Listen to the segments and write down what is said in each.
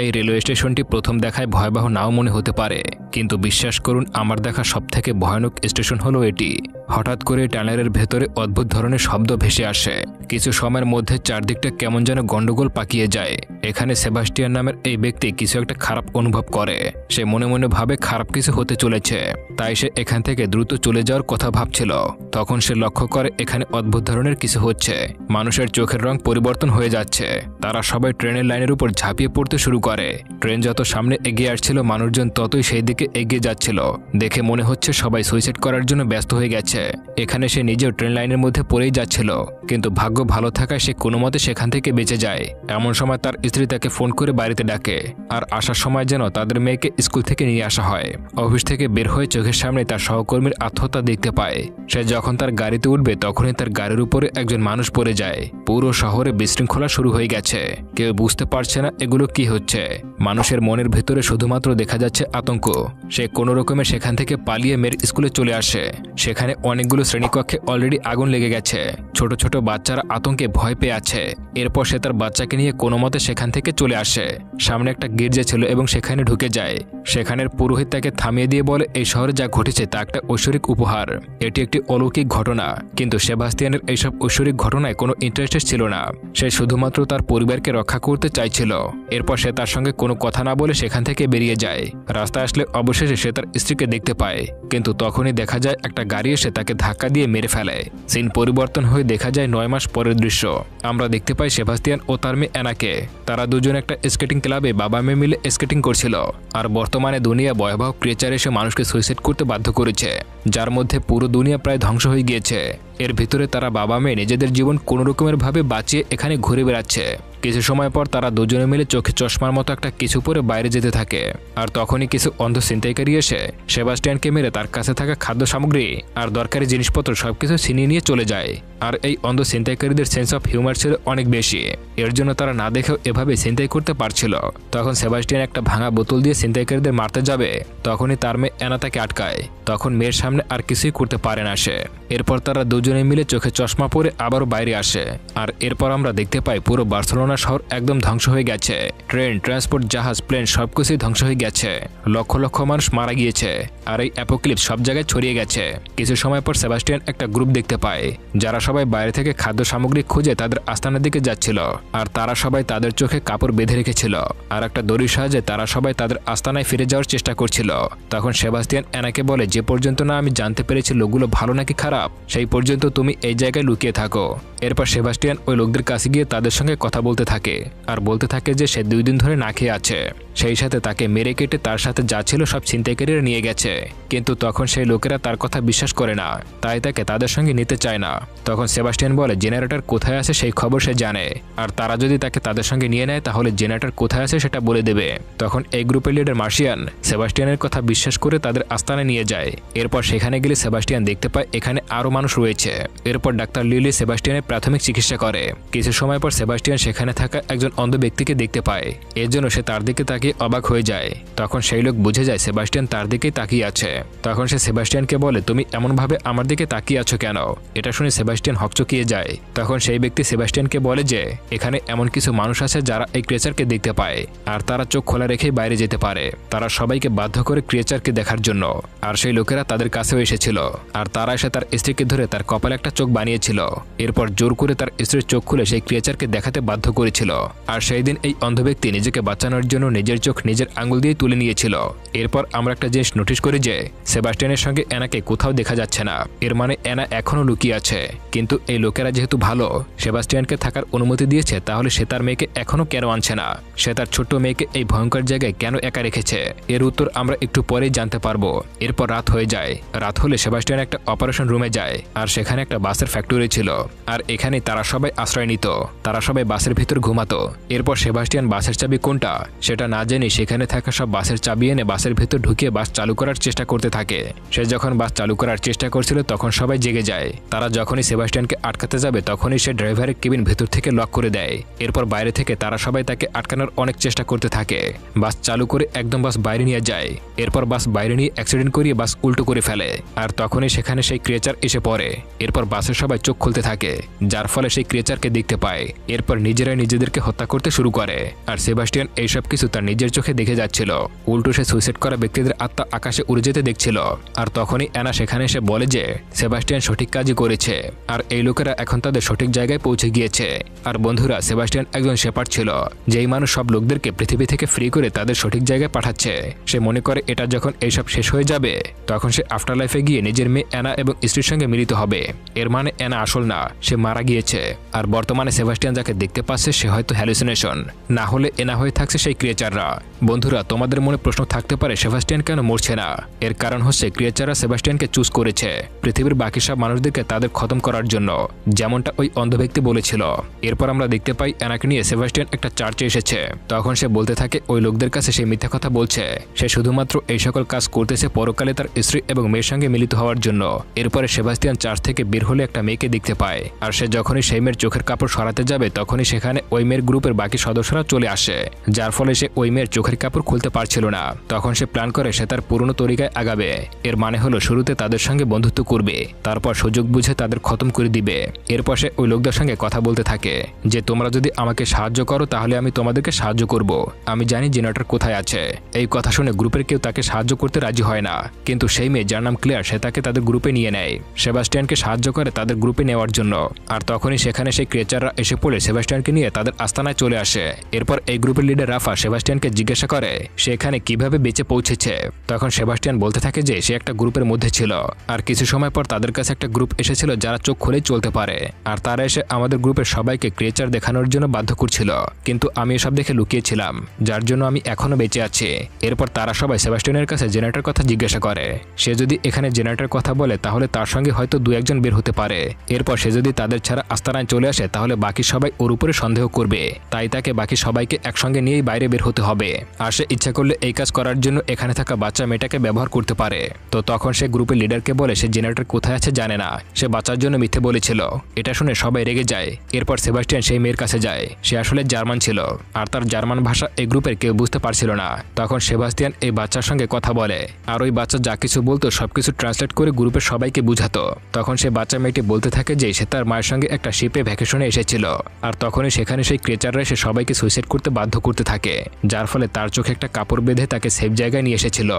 এই রেলওয়ে স্টেশনটি প্রথম দেখায় ভয়াবহ নাও মনে হতে পারে। কিন্তু বিশ্বাস করুন, আমার দেখা সবথেকে ভয়ানক স্টেশন হলো এটি। হঠাৎ করে টানেলের ভেতরে অদ্ভুত ধরনের শব্দ ভেসে আসে। কিছু সময়ের মধ্যে চারদিকটা কেমন যেন গন্ডগোল পাকিয়ে যায়। এখানে সেবাস্টিয়ান নামের এই ব্যক্তি কিছু একটা খারাপ অনুভব করে। সে মনে মনে ভাবে খারাপ কিছু হতে চলেছে। তাই সে এখান থেকে দ্রুত চলে যাওয়ার কথা ভাবছিল। তখন সে লক্ষ্য করে এখানে অদ্ভুত ধরনের কিছু হচ্ছে। মানুষের চোখের রং পরিবর্তন হয়ে যাচ্ছে। তারা সবাই ট্রেনের লাইনের উপর ঝাঁপিয়ে পড়তে শুরু করে। ট্রেন যত সামনে এগিয়ে আসছিল, মানুষজন ততই সেই দিকে এগিয়ে যাচ্ছিল। দেখে মনে হচ্ছে সবাই সুইসাইড করার জন্য ব্যস্ত হয়ে গেছে। এখানে সে নিজেও ট্রেন লাইনের মধ্যে পড়েই যাচ্ছিল। কিন্তু ভাগ্য ভালো থাকায় সে কোনো মতে সেখান থেকে বেঁচে যায়। এমন সময় তার স্ত্রী তাকে ফোন করে বাড়িতে ডাকে। আর আসার সময় যেন তাদের মেয়েকে স্কুল থেকে নিয়ে আসা হয়। অফিস থেকে বের হয়ে চোখের সামনে তার সহকর্মীর আত্মহত্যা দেখতে পায়। সে যখন তার গাড়িতে উঠবে, তখনই তার গাড়ির উপরে একজন মানুষ পড়ে যায়। পুরো শহরে বিশৃঙ্খলা শুরু হয়ে গেছে। কেউ বুঝতে পারছে না এগুলো কি হচ্ছে। মানুষের মনের ভেতরে শুধুমাত্র দেখা যাচ্ছে আতঙ্ক। সে কোনো রকমে সেখান থেকে পালিয়ে মেয়ের স্কুলে চলে আসে। সেখানে অনেকগুলো শ্রেণীকক্ষে অলরেডি আগুন লেগে গেছে। ছোট ছোট বাচ্চারা আতঙ্কে ভয় পেয়ে আছে। এরপর সে তার বাচ্চাকে নিয়ে কোনো মতে সেখান থেকে চলে আসে। সামনে একটা গির্জা ছিল এবং সেখানে ঢুকে যায়। সেখানের পুরোহিত তাকে থামিয়ে দিয়ে বলে, এই শহরে যা ঘটেছে তা একটা ঐশ্বরিক উপহার। এটি একটি অলৌকিক ঘটনা, কিন্তু সেবাস্তিয়ানের এইসব ঐশ্বরিক ঘটনায় কোনো ইন্টারেস্টেড ছিল না। সে শুধুমাত্র তার পরিবারকে রক্ষা করতে চাইছিল। এরপর সে তার সঙ্গে কোনো কথা না বলে সেখান থেকে বেরিয়ে যায়। রাস্তায় আসলে অবশেষে সে তার স্ত্রীকে দেখতে পায়, কিন্তু তখনই দেখা যায় একটা গাড়ি এসে তাকে ধাক্কা দিয়ে মেরে ফেলে। সিন পরিবর্তন হয়ে দেখা যায় নয় মাস পরের দৃশ্য। আমরা দেখতে পাই সেবাস্তিয়ান ও তার মেয়ে অ্যানাকে। তারা দুজন একটা স্কেটিং ক্লাবে বাবা মেয়ে মিলে স্কেটিং করছিল। আর বর্তমানে দুনিয়া ভয়াবহ ক্রিয়েচার এসে মানুষকে সুইসাইড করতে বাধ্য করেছে, যার মধ্যে পুরো দুনিয়া প্রায় ধ্বংস হয়ে গিয়েছে। এর ভিতরে তারা বাবা মেয়ে নিজেদের জীবন কোনো রকমের ভাবে বাঁচিয়ে এখানে ঘুরে বেড়াচ্ছে। কিছু সময় পর তারা দুজনে মিলে চোখে চশমার মতো একটা কিছু পরে বাইরে যেতে থাকে। আর তখনই কিছু অন্ধ ছিনতাইকারী এসে সেবাস্টিয়ানকে মেরে তার কাছে থাকা খাদ্য সামগ্রী আর দরকারি জিনিসপত্র সবকিছু ছিনিয়ে নিয়ে চলে যায়। আর এই অন্ধ ছিনতাইকারীদের সেন্স অফ হিউমার ছিল অনেক বেশি। এর জন্য তারা না দেখেও এভাবে ছিনতাই করতে পারছিল। তখন সেবাস্টিয়ান একটা ভাঙা বোতল দিয়ে ছিনতাইকারীদের মারতে যাবে। তখনই তার মেয়ে এনা তাকে আটকায়। তখন মেয়ের সামনে আর কিছুই করতে পারে না সে। এরপর তারা দুজনে মিলে চোখে চশমা পরে আবারও বাইরে আসে। আর এরপর আমরা দেখতে পাই পুরো বার্সেলোনা শহর একদম ধ্বংস হয়ে গেছে। ট্রেন, ট্রান্সপোর্ট, জাহাজ, প্লেন সবকিছুই ধ্বংস হয়ে গেছে। লক্ষ লক্ষ মানুষ মারা গিয়েছে। আর এই অ্যাপোক্লিপ সব জায়গায় ছড়িয়ে গেছে। কিছু সময় পর সেবাস্টিয়ান একটা গ্রুপ দেখতে পায়। যারা সবাই বাইরে থেকে খাদ্য সামগ্রী খুঁজে তাদের আস্তানার দিকে যাচ্ছিল। আর তারা সবাই তাদের চোখে কাপড় বেঁধে রেখেছিল। আর একটা দড়ির সাহায্যে তারা সবাই তাদের আস্তানায় ফিরে যাওয়ার চেষ্টা করছিল। তখন সেবাস্টিয়ান এনাকে বলে, যে পর্যন্ত না আমি জানতে পেরেছি লোকগুলো ভালো নাকি খারাপ সেই পর্যন্ত তুমি এই জায়গায় লুকিয়ে থাকো। এরপর সেবাস্টিয়ান ওই লোকদের কাছে গিয়ে তাদের সঙ্গে কথা বলতে থাকে আর বলতে থাকে যে সে দুই দিন ধরে না খেয়ে আছে। সেই সাথে তাকে মেরে কেটে তার সাথে যা ছিল সব ছিনতাইকারীরা নিয়ে গেছে। কিন্তু তখন সেই লোকেরা তার কথা বিশ্বাস করে না, তাই তাকে তাদের সঙ্গে নিতে চায় না। তখন সেবাস্টিয়ান বলে, জেনারেটর কোথায় আছে সেই খবর সে জানে। আর তারা যদি তাকে তাদের সঙ্গে নিয়ে নেয়, তাহলে জেনারেটর কোথায় আছে সেটা বলে দেবে। তখন এই গ্রুপের লিডার মার্শিয়ান সেবাস্টিয়ানের কথা বিশ্বাস করে তাদের আস্তানে নিয়ে যায়। এরপর সেখানে গেলে সেবাস্টিয়ান দেখতে পায়, এখানে আরও মানুষ রয়েছে। এরপর ডাক্তার লিলি সেবাস্টিয়ানের প্রাথমিক চিকিৎসা করে। কিছু সময় পর সেবাস্টিয়ান সেখানে থাকা একজন অন্ধ ব্যক্তিকে দেখতে পায়। এর জন্য সে তার দিকে তাকিয়ে অবাক হয়ে যায়। তখন সেই লোক বুঝে যায় সেবাস্টিয়ান তার দিকেই তাকিয়ে আছে। তখন সে সেবাস্টিয়ানকে বলে, তুমি এমনভাবে আমার দিকে তাকিয়ে আছো কেন? এটা শুনে সেবাস্টিয়ান হকচকিয়ে যায়। তখন সেই ব্যক্তি সেবাস্টিয়ানকে বলে যে, এখানে এমন কিছু মানুষ আছে যারা এই ক্রেচারকে দেখতে পায়, আর তারা চোখ খোলা রেখেই বাইরে যেতে পারে। তারা সবাইকে বাধ্য করে ক্রিয়েচারকে দেখার জন্য। আর সেই লোকেরা তাদের কাছেও এসেছিল। আর তারা এসে তার স্ত্রীকে ধরে তার কপালে একটা চোখ বানিয়েছিল। এরপর জোর করে তার স্ত্রীর চোখ খুলে সেই ক্রিয়েচারকে দেখাতে বাধ্য করেছিল। আর সেই দিন এই অন্ধ ব্যক্তি নিজেকে বাঁচানোর জন্য নিজের চোখ নিজের আঙুল দিয়ে তুলে নিয়েছিল। এরপর আমরা একটা জিনিস নোটিশ করি যে, সেবাস্টিয়ানের সঙ্গে এনাকে কোথাও দেখা যাচ্ছে না। এর মানে এনা এখনও লুকিয়ে আছে। কিন্তু এই লোকেরা যেহেতু ভালো, সেবাস্টিয়ানকে থাকার অনুমতি দিয়েছে, তাহলে সে তার মেয়েকে এখনও কেন আনছে না? সে তার ছোট্ট মেয়েকে এই ভয়ঙ্কর জায়গায় কেন একা রেখেছে? এর উত্তর আমরা একটু পরেই জানতে পারব। এরপর রাত হয়ে যায়। রাত হলে সেবাস্টিয়ান একটা অপারেশন রুমে যায়। আর সেখানে একটা বাসের ফ্যাক্টরি ছিল। আর এখানে তারা সবাই আশ্রয় নিত। তারা সবাই বাসের ভিতর ঘুমাতো। এরপর সেবাস্টিয়ান বাসের চাবি কোনটা, সেটা না জেনে সেখানে থাকা সব বাসের চাবি এনে বাসের ভেতর ঢুকিয়ে বাস চালু করার চেষ্টা করতে থাকে। সে যখন বাস চালু করার চেষ্টা করছিল, তখন সবাই জেগে যায়। তারা যখনই সেবাস্টিয়ানকে আটকাতে যাবে, তখনই সে ড্রাইভারের কেবিন ভেতর থেকে লক করে দেয়। এরপর বাইরে থেকে তারা সবাই তাকে আটকানোর অনেক চেষ্টা করতে থাকে। বাস চালু করে একদম বাস বাইরে নিয়ে যায়। এরপর বাস বাইরে নিয়ে অ্যাক্সিডেন্ট করিয়ে বাস উল্টো করে ফেলে। আর তখনই সেখানে সেই ক্রিয়েচার এসে পড়ে। এরপর বাসের সবাই চোখ খুলতে থাকে, যার ফলে সেই ক্রিয়েচারকে দেখতে পায়। এরপর নিজেরাই নিজেদেরকে হত্যা করতে শুরু করে। আর সেবাস্টিয়ান এইসব কিছু তার নিজের চোখে দেখে যাচ্ছিল। উল্টো সে সুইসাইড করা ব্যক্তিদের আত্মা আকাশে উড়ে যেতে দেখছিল। আর তখনই অ্যানা সেখানে এসে বলে যে, সেবাস্টিয়ান সঠিক কাজই করেছে। আর এই লোকেরা এখন তাদের সঠিক জায়গায় পৌঁছে গিয়েছে। আর বন্ধুরা, সেবাস্টিয়ান একজন শেপার ছিল, যেই মানুষ সব লোকদেরকে পৃথিবী থেকে ফ্রি করে তাদের সঠিক জায়গায় পাঠাচ্ছে। সে মনে করে, এটা যখন এইসব শেষ হয়ে যাবে, তখন সে আফটার লাইফে গিয়ে নিজের মেয়ে অ্যানা এবং স্ত্রীর সঙ্গে মিলিত হবে। এর মানে এনা আসল না, সে মারা গিয়েছে। আর বর্তমানে সেভাস্টিয়ান যাকে দেখতে পাচ্ছে, সে হয়তো হ্যালুসিনেশন না হলে এনা হয়ে থাকছে সেই ক্রিয়েচাররা বন্ধুরা, তোমাদের মনে প্রশ্ন থাকতে পারে, সেবাস্টিয়ান কেন মরছে না? এর কারণ হচ্ছে, ক্রিয়েচাররা সেবাস্টিয়ানকে চুজ করেছে। পৃথিবীর বাকি সব মানুষদেরকে তাদের খতম করার জন্য, যেমনটা ওই অন্ধ ব্যক্তি বলেছিল। এরপর আমরা দেখতে পাই, অ্যানাকে নিয়ে সেবাস্টিয়ান একটা চার্চে এসেছে। তখন সে বলতে থাকে, ওই লোকদের কাছে সে মিথ্যা কথা বলছে। সে শুধুমাত্র এই সকল কাজ করতেছে পরকালে তার স্ত্রী এবং মেয়ের সঙ্গে মিলিত হওয়ার জন্য। এরপরে সেবাস্টিয়ান চার্চ থেকে বের হলে একটা মেয়েকে দেখতে পায়। আর সে যখনই সেই মেয়ের চোখের কাপড় সরাতে যাবে, তখনই সেখানে ওই মেয়ের গ্রুপের বাকি সদস্যরা চলে আসে। যার ফলে সে ওই মেয়ের চোখের কাপড় খুলতে পারছিল না। তখন সে প্ল্যান করে সে তার পুরনো তরিকায় আগাবে। এর মানে হলো শুরুতে তাদের সঙ্গে বন্ধুত্ব করবে, তারপর সুযোগ বুঝে তাদের খতম করে দিবে। এরপর সে ওই লোকদের সঙ্গে কথা বলতে থাকে যে, তোমরা যদি আমাকে সাহায্য করো, তাহলে আমি তোমাদেরকে সাহায্য করব। আমি জানি জেনারেটর কোথায় আছে। এই কথা শুনে গ্রুপের কেউ তাকে সাহায্য করতে রাজি হয় না। কিন্তু সেই মেয়ে যার নাম ক্লিয়ার, সে তাকে তাদের গ্রুপে নিয়ে নেয়। সেবাস্টিয়ানকে সাহায্য করে তাদের গ্রুপে নেওয়ার জন্য। আর তখনই সেখানে সেই ক্রিয়েচাররা এসে পড়ে সেবাস্টিয়ানকে নিয়ে তাদের আস্তানায় চলে আসে। এরপর এই গ্রুপের লিডার রাফা সেবাস্টিয়ানকে জিজ্ঞাসা করে, সে এখানে কীভাবে বেঁচে পৌঁছেছে? তখন সেবাস্টিয়ান বলতে থাকে যে, সে একটা গ্রুপের মধ্যে ছিল। আর কিছু সময় পর তাদের কাছে একটা গ্রুপ এসেছিল যারা চোখ খুলেই চলতে পারে। আর তারা এসে আমাদের গ্রুপের সবাইকে ক্রিয়েচার দেখানোর জন্য বাধ্য করছিল। কিন্তু আমি এসব দেখে লুকিয়েছিলাম, যার জন্য আমি এখনও বেঁচে আছি। এরপর তারা সবাই সেবাস্টিয়ানের কাছে জেনারেটর কথা জিজ্ঞাসা করে, সে যদি এখানে জেনারেটর কথা বলে, তাহলে তার সঙ্গে হয়তো দু একজন বের হতে পারে। এরপর সে যদি তাদের ছাড়া আস্তানায় চলে আসে, তাহলে বাকি সবাই ওর উপরে সন্দেহ করবে। তাই তাকে বাকি সবাইকে একসঙ্গে নিয়েই বাইরে বের হতে হবে। আর সে ইচ্ছা করলে এই কাজ করার জন্য এখানে থাকা বাচ্চা মেয়েটাকে ব্যবহার করতে পারে। তো তখন সে গ্রুপের লিডারকে বলে, সে জেনারেটর কোথায় আছে জানে না। সে বাচ্চার জন্য মিথ্যে বলেছিল। এটা শুনে সবাই রেগে যায়। এরপর সেবাস্টিয়ান সেই মেয়ের কাছে যায়। সে আসলে জার্মান ছিল। আর তার জার্মান ভাষা এই গ্রুপের কেউ বুঝতে পারছিল না। তখন সেবাস্টিয়ান এই বাচ্চার সঙ্গে কথা বলে। আর ওই বাচ্চা যা কিছু বলতো, সবকিছু ট্রান্সলেট করে গ্রুপের সবাইকে বুঝাতো। তখন সে বাচ্চা মেয়েটি বলতে থাকে যে, সে তার মায়ের সঙ্গে একটা শিপে ভ্যাকেশনে এসেছিল। আর তখনই সেখানে সেই ক্রেচাররা এসে সবাইকে সুইসাইড করতে বাধ্য করতে থাকে। যার ফলে তার চোখে একটা কাপড় বেঁধে তাকে সেফ জায়গায় নিয়ে এসেছিল।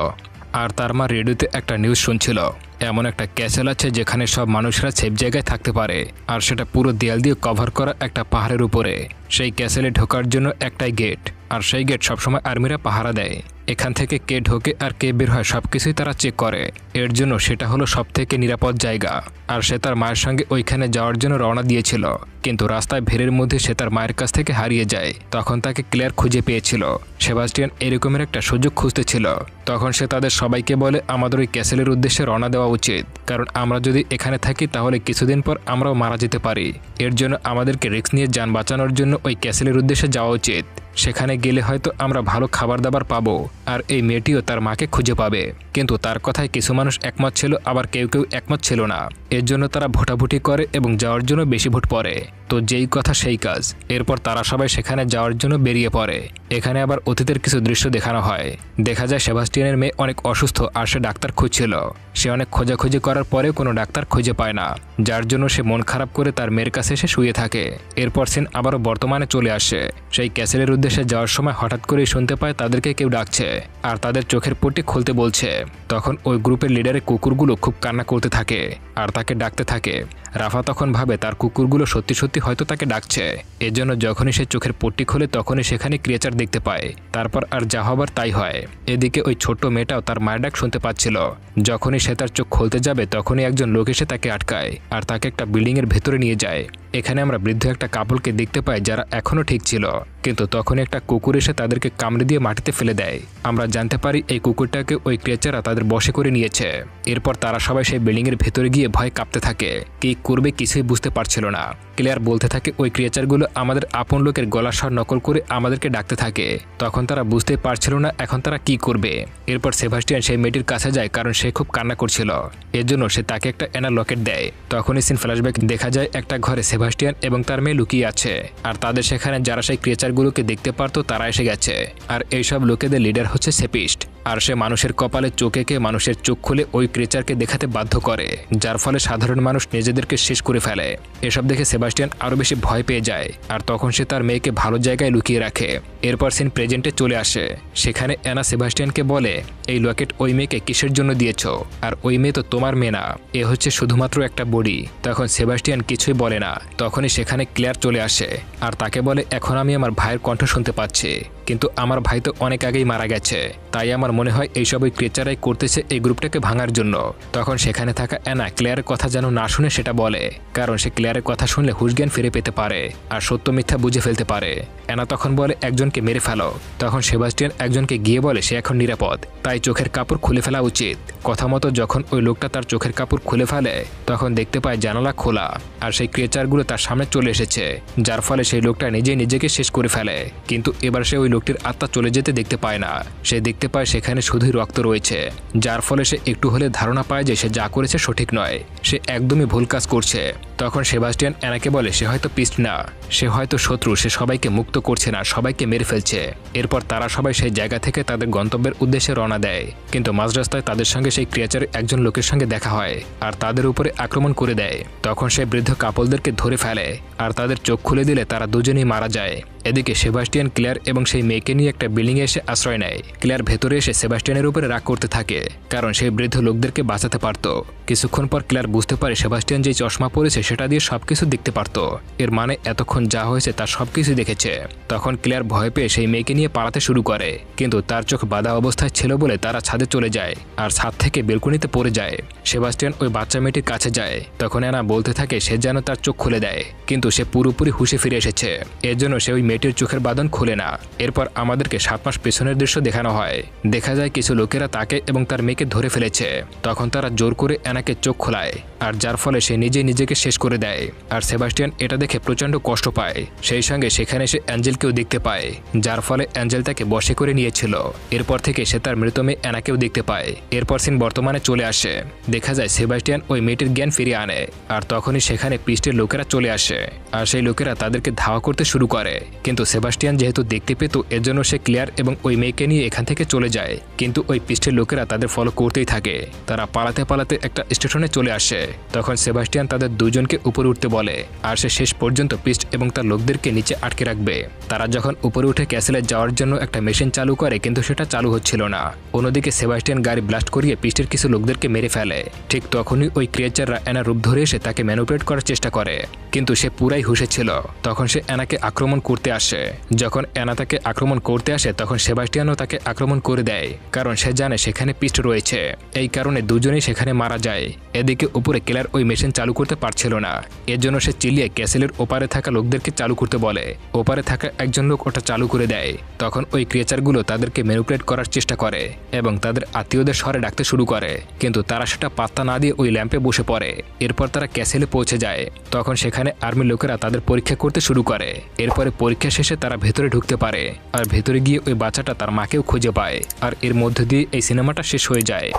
আর তার মা রেডিওতে একটা নিউজ শুনছিল। এমন একটা ক্যাসেল আছে যেখানে সব মানুষরা সেফ জায়গায় থাকতে পারে, আর সেটা পুরো দেয়াল দিয়ে কভার করা একটা পাহাড়ের উপরে। সেই ক্যাসেলে ঢোকার জন্য একটাই গেট আর সেই গেট সবসময় আর্মিরা পাহারা দেয়। এখান থেকে কে ঢোকে আর কে বের হয় সব কিছুই তারা চেক করে। এর জন্য সেটা হলো সব থেকে নিরাপদ জায়গা। আর সে তার মায়ের সঙ্গে ওইখানে যাওয়ার জন্য রওনা দিয়েছিল। কিন্তু রাস্তায় ভিড়ের মধ্যে সে তার মায়ের কাছ থেকে হারিয়ে যায়। তখন তাকে ক্লিয়ার খুঁজে পেয়েছিল। সেবাস্টিয়ান এরকমের একটা সুযোগ খুঁজতেছিল তখন সে তাদের সবাইকে বলে, আমাদের ওই ক্যাসেলের উদ্দেশ্যে রওনা দেওয়া উচিত। কারণ আমরা যদি এখানে থাকি, তাহলে কিছুদিন পর আমরাও মারা যেতে পারি। এর জন্য আমাদেরকে রিক্স নিয়ে যান বাঁচানোর জন্য ওই ক্যাসেলের উদ্দেশ্যে যাওয়া উচিত। সেখানে গেলে হয়তো আমরা ভালো খাবার দাবার পাবো, আর এই মেয়েটিও তার মাকে খুঁজে পাবে। কিন্তু তার কথায় কিছু মানুষ একমত ছিল, আবার কেউ কেউ একমত ছিল না। এর জন্য তারা ভোটাভুটি করে এবং যাওয়ার জন্য বেশি ভোট পড়ে। তো যেই কথা সেই কাজ। এরপর তারা সবাই সেখানে যাওয়ার জন্য বেরিয়ে পড়ে। এখানে আবার অতীতের কিছু দৃশ্য দেখানো হয়। দেখা যায় সেবাস্টিয়ানের মেয়ে অনেক অসুস্থ, আর সে ডাক্তার খুঁজছিল। সে অনেক খোঁজাখুঁজি করার পরে কোনো ডাক্তার খুঁজে পায় না, যার জন্য সে মন খারাপ করে তার মেয়ের কাছে এসে শুয়ে থাকে। এরপর সিন আবারও বর্তমানে চলে আসে। সেই ক্যাসেলের উদ্দেশ্যে যাওয়ার সময় হঠাৎ করেই শুনতে পায় তাদেরকে কেউ ডাকছে আর তাদের চোখের পট্টি খুলতে বলছে। তখন ওই গ্রুপের লিডারের কুকুরগুলো খুব কান্না করতে থাকে আর তাকে ডাকতে থাকে। রাফা তখন ভাবে তার কুকুরগুলো সত্যি সত্যি হয়তো তাকে ডাকছে। এজন্য যখনই সে চোখের পট্টি খোলে তখনই সেখানে ক্রিয়েচার দেখতে পায়। তারপর আর যা হবার তাই হয়। এদিকে ওই ছোট্ট মেয়েটাও তার মায়ের ডাক শুনতে পাচ্ছিল। যখনই সে তার চোখ খুলতে যাবে তখনই একজন লোক এসে তাকে আটকায় আর তাকে একটা বিল্ডিংয়ের ভেতরে নিয়ে যায়। এখানে আমরা বৃদ্ধ একটা কাপড়কে দেখতে পাই যারা এখনও ঠিক ছিল, কিন্তু তখন একটা কুকুর এসে তাদেরকে কামড়ে দিয়ে মাটিতে ফেলে দেয়। আমরা জানতে পারি এই কুকুরটাকে ওই ক্রেচাররা তাদের বসে করে নিয়েছে। এরপর তারা সবাই সেই বিল্ডিংয়ের ভেতরে গিয়ে ভয় কাঁপতে থাকে। কি করবে কিছুই বুঝতে পারছিল না। ক্লিয়ার বলতে থাকে ওই ক্রিয়েচারগুলো আমাদের আপন লোকের গলা স্বর নকল করে আমাদেরকে ডাকতে থাকে। তখন তারা বুঝতে পারছিল না এখন তারা কি করবে। এরপর সেভাস্টিয়ান সেই মেয়েটির কাছে যায় কারণ সে খুব কান্না করছিল। এর জন্য সে তাকে একটা এনা লকেট দেয়। তখনই সিন ফ্ল্যাশব্যাক দেখা যায় একটা ঘরে সেভাস্টিয়ান এবং তার মেয়ে লুকিয়ে আছে। আর তাদের সেখানে যারা সেই ক্রিয়েচারগুলোকে দেখতে পারতো তারা এসে গেছে। আর এইসব লোকেদের লিডার হচ্ছে সেপিস্ট। আর সে মানুষের কপালে চোখেকে মানুষের চোখ খুলে ওই ক্রেচারকে দেখাতে বাধ্য করে, যার ফলে সাধারণ মানুষ নিজেদেরকে শেষ করে ফেলে। এসব দেখে সেবাস্টিয়ান আরও বেশি ভয় পেয়ে যায়, আর তখন সে তার মেয়েকে ভালো জায়গায় লুকিয়ে রাখে। এরপর সিন প্রেজেন্টে চলে আসে। সেখানে অ্যানা সেবাস্টিয়ানকে বলে, এই লকেট ওই মেয়েকে কিসের জন্য দিয়েছ? আর ওই মেয়ে তো তোমার মেয়ে না, এ হচ্ছে শুধুমাত্র একটা বডি। তখন সেবাস্টিয়ান কিছুই বলে না। তখনই সেখানে ক্লিয়ার চলে আসে, আর তাকে বলে, এখন আমি আমার ভাইয়ের কণ্ঠ শুনতে পাচ্ছি। কিন্তু আমার ভাই তো অনেক আগেই মারা গেছে। তাই আমার মনে হয় এইসব ওই ক্রেচারাই করতেছে এই গ্রুপটাকে ভাঙার জন্য। তখন সেখানে থাকা অ্যানা ক্লেয়ারের কথা যেন না শুনে সেটা বলে, কারণ সে ক্লেয়ারের কথা শুনলে হুশজ্ঞান ফিরে পেতে পারে আর সত্য মিথ্যা বুঝে ফেলতে পারে। অ্যানা তখন বলে, একজনকে মেরে ফেলো। তখন সেবাস্টিয়ান একজনকে গিয়ে বলে, সে এখন নিরাপদ। তাই চোখের কাপড় খুলে ফেলা উচিত। কথা মতো যখন ওই লোকটা তার চোখের কাপড় খুলে ফেলে, তখন দেখতে পায় জানালা খোলা আর সেই ক্রেচারগুলো তার সামনে চলে এসেছে, যার ফলে সেই লোকটা নিজেই নিজেকে শেষ করে ফেলে। কিন্তু এবার সে ওই লোকটির আত্মা চলে যেতে দেখতে পায় না। সে দেখতে পায় সেখানে শুধুই রক্ত রয়েছে। যার ফলে সে একটু হলে ধারণা পায় যে সে যা করেছে সঠিক নয়। সে একদমই ভুল কাজ করছে। তখন সেবাস্টিয়ান অ্যানাকে বলে, সে হয়তো পিস্ট না। সে হয়তো শত্রু। সে সবাইকে মুক্ত করছে না। সবাইকে মেরে ফেলছে। এরপর তারা সবাই সেই জায়গা থেকে তাদের গন্তব্যের উদ্দেশ্যে রওনা দেয়। কিন্তু মাঝ রাস্তায় তাদের সঙ্গে সেই ক্রিয়াচারের একজন লোকের সঙ্গে দেখা হয় আর তাদের উপরে আক্রমণ করে দেয়। তখন সে বৃদ্ধ কাপলদেরকে ধরে ফেলে আর তাদের চোখ খুলে দিলে তারা দুজনেই মারা যায়। এদিকে সেবাস্টিয়ান ক্লিয়ার এবং সেই মেয়েকে নিয়ে একটা বিল্ডিংয়ে এসে আশ্রয় নেয়। ক্লিয়ার ভেতরে এসে সেবাস্টিয়ানের উপরে রাগ করতে থাকে কারণ সেই বৃদ্ধ লোকদেরকে বাঁচাতে পারত। কিছুক্ষণ পর ক্লিয়ার বুঝতে পারে সেবাস্টিয়ান যে চশমা পরেছে সেটা দিয়ে সবকিছু দেখতে পারত। এর মানে এতক্ষণ যা হয়েছে তার সব সবকিছু দেখেছে। তখন ক্লিয়ার ভয় পেয়ে সেই মেয়েকে নিয়ে পালাতে শুরু করে। কিন্তু তার চোখ বাধা অবস্থায় ছিল বলে তারা ছাদে চলে যায় আর ছাদ থেকে বেলকুনিতে পড়ে যায়। সেবাস্টিয়ান ওই বাচ্চা মেয়েটির কাছে যায়। তখন এনা বলতে থাকে সে যেন তার চোখ খুলে দেয়। কিন্তু সে পুরোপুরি হুশে ফিরে এসেছে। এর জন্য সে ওই মেয়েটির চোখের বাঁধন খুলে না। এরপর আমাদেরকে সাত মাস পেছনের দৃশ্য দেখানো হয়। দেখা যায় কিছু লোকেরা তাকে এবং তার মেয়েকে ধরে ফেলেছে। তখন তারা জোর করে এনাকে চোখ খোলায়। আর যার ফলে সে নিজে নিজেকে শেষ করে দেয়। আর সেবাস্টিয়ান এটা দেখে প্রচণ্ড কষ্ট পায়। সেই সঙ্গে সেখানে সে অ্যাঞ্জেলকেও দেখতে পায়, যার ফলে অ্যাঞ্জেল তাকে বসে করে নিয়েছিল। এরপর থেকে সে তার মৃত মেয়ে অ্যানাকেও দেখতে পায়। এরপর সিন বর্তমানে চলে আসে। দেখা যায় সেবাস্টিয়ান ওই মেয়েটির জ্ঞান ফিরিয়ে আনে, আর তখনই সেখানে পৃষ্ঠের লোকেরা চলে আসে। আর সেই লোকেরা তাদেরকে ধাওয়া করতে শুরু করে। কিন্তু সেবাস্টিয়ান যেহেতু দেখতে পেত এর জন্য সে ক্লিয়ার এবং ওই মেয়েকে নিয়ে এখান থেকে চলে যায়। কিন্তু ওই পৃষ্ঠের লোকেরা তাদের ফলো করতেই থাকে। তারা পালাতে পালাতে একটা স্টেশনে চলে আসে। তখন সেবাস্টিয়ান তাদের দুজনকে উপরে উঠতে বলে, আর সে শেষ পর্যন্ত পিস্ট এবং তার লোকদেরকে নিচে আটকে রাখবে। তারা যখন উপরে উঠে ক্যাসেলে যাওয়ার জন্য একটা মেশিন চালু করে, কিন্তু সেটা চালু হচ্ছিল না। অন্যদিকে সেবাস্টিয়ান গাড়ি ব্লাস্ট করিয়ে পিস্টের কিছু লোকদেরকে মেরে ফেলে। ঠিক তখনই ওই ক্রিয়েচাররা এনার রূপ ধরে এসে তাকে ম্যানুপ্রেট করার চেষ্টা করে। কিন্তু সে পুরাই হুশে ছিল। তখন সে অ্যানাকে আক্রমণ করতে আসে। যখন অ্যানা তাকে আক্রমণ করতে আসে, তখন সেবাস্টিয়ানও তাকে আক্রমণ করে দেয়, কারণ সে জানে সেখানে পিস্ট রয়েছে। এই কারণে দুজনেই সেখানে মারা যায়। এদিকে উপরে কেলার ওই মেশিন চালু করতে পারছিল না। এর জন্য সে চিলিয়ে ক্যাসেলের ওপারে থাকা লোকদেরকে চালু করতে বলে। ওপারে থাকা একজন লোক ওটা চালু করে দেয়। তখন ওই ক্রিয়েচারগুলো তাদেরকে ম্যানুপ্লেট করার চেষ্টা করে এবং তাদের আত্মীয়দের স্বরে ডাকতে শুরু করে। কিন্তু তারা সেটা পাত্তা না দিয়ে ওই ল্যাম্পে বসে পড়ে। এরপর তারা ক্যাসেলে পৌঁছে যায়। তখন সেখানে আর্মির লোকেরা তাদের পরীক্ষা করতে শুরু করে। এরপরে পরীক্ষা শেষে তারা ভেতরে ঢুকতে পারে আর ভেতরে গিয়ে ওই বাচ্চাটা তার মাকেও খুঁজে পায় আর এর মধ্য দিয়ে এই সিনেমাটা শেষ হয়ে যায়।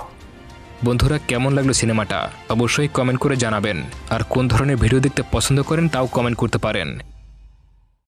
বন্ধুরা, কেমন লাগল সিনেমাটা? অবশ্যই কমেন্ট করে জানাবেন। আর কোন ধরনের ভিডিও দেখতে পছন্দ করেন তাও কমেন্ট করতে পারেন।